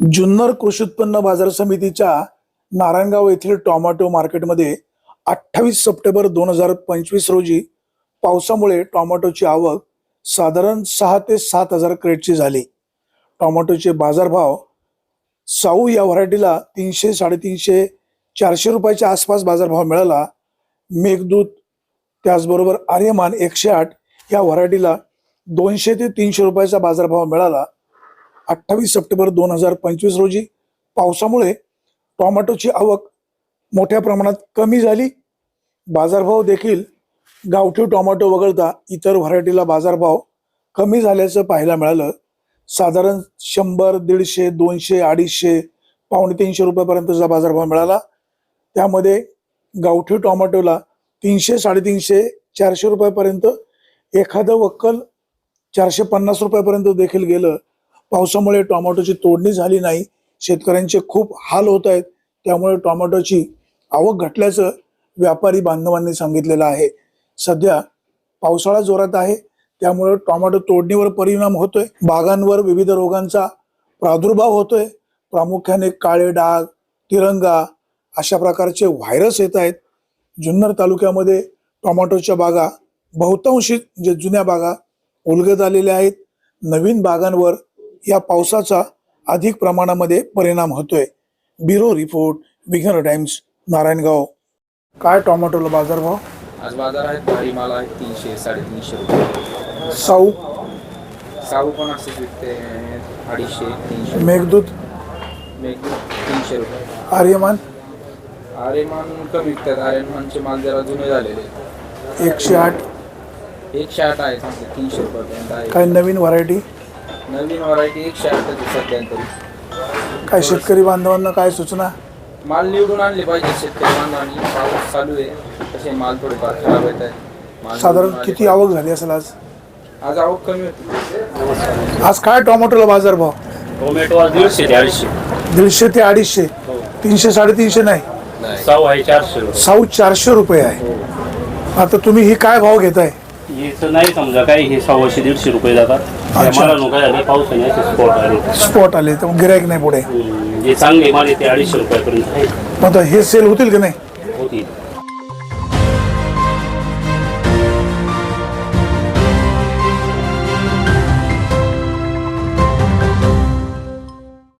जुन्नर कृषी उत्पन्न बाजार समितीच्या नारायणगाव येथील टोमॅटो मार्केटमध्ये अठ्ठावीस सप्टेंबर दोन हजार पंचवीस रोजी पावसामुळे टॉमॅटोची आवक साधारण सहा ते सात हजार क्रेटची झाली. टोमॅटोचे बाजारभाव साऊ या व्हरायटीला तीनशे साडेतीनशे चारशे रुपयाच्या आसपास बाजारभाव मिळाला. मेघदूत त्याचबरोबर आर्यमान एकशे आठ या व्हरायटीला दोनशे ते तीनशे रुपयाचा बाजारभाव मिळाला. अठ्ठावीस सप्टेंबर दोन हजार पंचवीस रोजी पावसामुळे टोमॅटोची आवक मोठ्या प्रमाणात कमी झाली. बाजारभाव देखील गावठी टोमॅटो वगळता इतर व्हरायटीला बाजारभाव कमी झाल्याचं पाहायला मिळालं. साधारण शंभर दीडशे दोनशे अडीचशे पावणे तीनशे रुपयापर्यंतचा बाजारभाव मिळाला. त्यामध्ये गावठी टोमॅटोला तीनशे साडेतीनशे चारशे रुपयापर्यंत एखादं वक्कल चारशे पन्नास रुपयापर्यंत देखील गेलं. पावसामुळे टोमॅटोची तोडणी झाली नाही. शेतकऱ्यांचे खूप हाल होत आहेत. त्यामुळे टोमॅटोची आवक घटल्याचं व्यापारी बांधवांनी सांगितलेलं आहे. सध्या पावसाळा जोरात आहे. त्यामुळे टोमॅटो तोडणीवर परिणाम होतोय. बागांवर विविध रोगांचा प्रादुर्भाव होतोय. प्रामुख्याने काळे डाग तिरंगा अशा प्रकारचे व्हायरस येत आहेत. जुन्नर तालुक्यामध्ये टोमॅटोच्या बागा बहुतांशी जे जुन्या बागा उलगत आलेल्या आहेत. नवीन बागांवर या पावसाचा अधिक प्रमाणामध्ये परिणाम होतोय. ब्युरो रिपोर्ट विघ्न टाइम्स नारायणगाव. काय टोमॅटोला बाजारभाव आज बाजार आहेत भारी माल आहेत तीनशे साडेतीनशे रुपये. साऊ? साऊ पण असेच विकते अडीचशे तीनशे. मेघदूत? मेघदूत तीनशे रुपये. आर्यमान? आर्यमान कमी विकतात आर्यमानचे माल जरा जुने झालेले. एकशे आठ. एकशे आठ आहे तीनशे रुपयापर्यंत आहे. काय नवीन व्हरायटी नवीन व्हरायटी एकशे आठ सध्या तरी काय शेतकरी बांधवांना काय सूचना? माल निवडून आणले पाहिजे शेतकरी बांधवांनी. पाऊस चालू आहे. तसे माल थोडेफार खराब येत आहे माल साधारण निवडून किती आवक झाली असेल आज. आज आवक कमी होती. आज काय टोमॅटोला बाजारभाव टोमॅटो आज दीडशे ते अडीचशे. दीडशे ते अडीचशे. तीनशे साडेतीनशे नाही. साऊ आहे चारशे रुपये. साऊ चारशे रुपये आहे. आता तुम्ही ही काय भाव घेताय? याचं नाही समजा काय हे सव्वाशे दीडशे रुपये जातात. अच्छा. मला नको पावसाने असे स्पॉट आले. स्पॉट आले तर गिरायक नाही पुढे. हम्म, जे चांगले माल आहे ते अडीचशे रुपयापर्यंत आहे. मग आता हे सेल होतील की नाही? होती